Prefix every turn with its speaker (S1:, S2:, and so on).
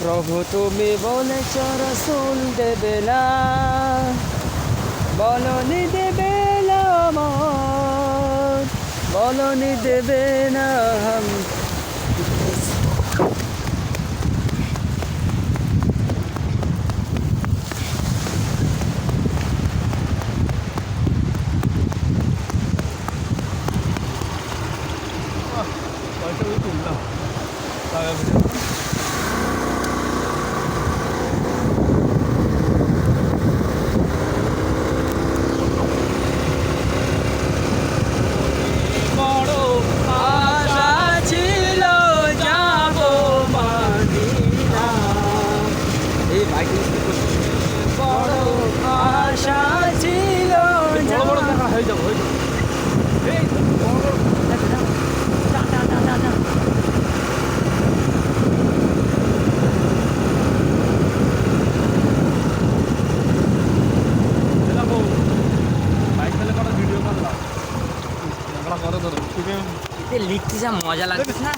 S1: প্রভু তুমি বলেছ রসুল দেবে না বলনি দেবে না বলনি দেবে না লিখতে যা মজা লাগছে না